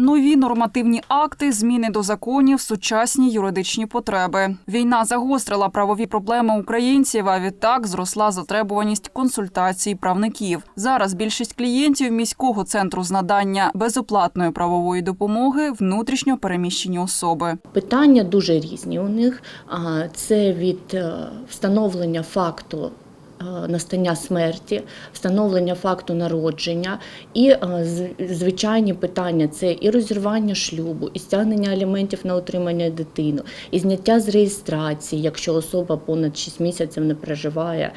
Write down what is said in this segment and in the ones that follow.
Нові нормативні акти, зміни до законів, сучасні юридичні потреби. Війна загострила правові проблеми українців. А відтак зросла затребуваність консультацій правників. Зараз більшість клієнтів міського центру з надання безоплатної правової допомоги внутрішньо переміщені особи. Питання дуже різні у них. Це від е, встановлення факту настання смерті, встановлення факту народження, і е, звичайні питання це і розірвання шлюбу, і стягнення аліментів на утримання дитини, і зняття з реєстрації, якщо особа понад 6 місяців не проживає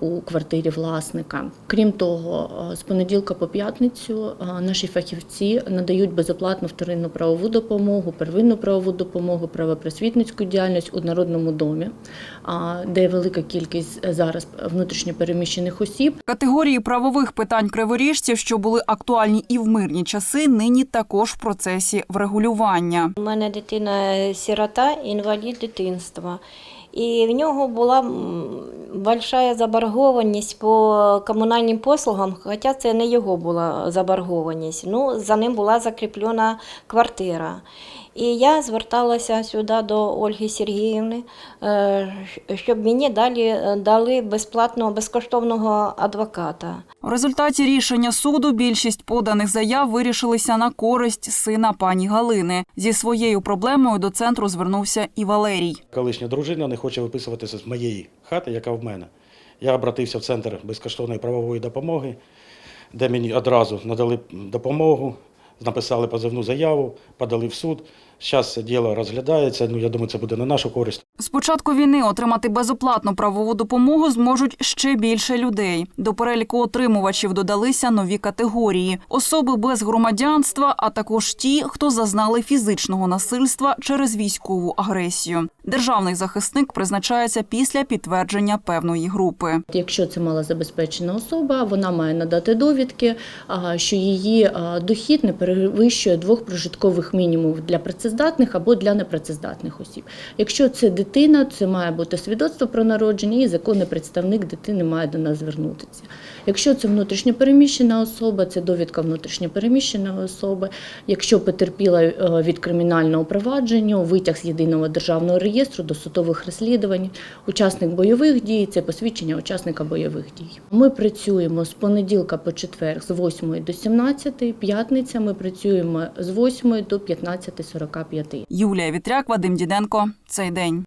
у квартирі власника. Крім того, е, з понеділка по п'ятницю е, наші фахівці надають безоплатну вторинну правову допомогу, первинну правову допомогу, правопросвітницьку діяльність у народному домі, де велика кількість зараз внутрішньопереміщених осіб. Категорії правових питань криворіжців, що були актуальні і в мирні часи, нині також в процесі врегулювання. У мене дитина сирота, інвалід дитинства. І в нього була большая заборгованість по комунальним послугам, хоча це не його була заборгованість. Ну, за ним була закріплена квартира. І я зверталася сюди до Ольги Сергіївни, е, щоб мені далі е, дали безплатного, безкоштовного адвоката. У результаті рішення суду більшість поданих заяв вирішилися на користь сина пані Галини. Зі своєю проблемою до центру звернувся і Валерій. Колишня дружина не хоче виписуватися з моєї хати, яка в мене. Я обратився в центр безкоштовної правової допомоги, де мені одразу надали допомогу, написали позивну заяву, подали в суд. Зараз це діло розглядається. Ну я думаю, це буде на нашу користь. З початку війни отримати безоплатну правову допомогу зможуть ще більше людей. До переліку отримувачів додалися нові категорії: особи без громадянства, а також ті, хто зазнали фізичного насильства через військову агресію. Державний захисник призначається після підтвердження певної групи. Якщо це малозабезпечена особа, вона має надати довідки, а, що її дохід не перевищує двох прожиткових мінімумів для працездатних або для непрацездатних осіб. Якщо це дитина, це має бути свідоцтво про народження, і законний представник дитини має до нас звернутися. Якщо це внутрішньопереміщена особа, це довідка внутрішньопереміщеної особи. Якщо потерпіла е, від кримінального провадження, витяг з єдиного державного реєстру до судових розслідувань, учасник бойових дій це посвідчення учасника бойових дій. Ми працюємо з понеділка по четвер з 8 до 17, п'ятниця ми працюємо з 8 до 15.45. Юлія Вітряк, Вадим Діденко. Цей день.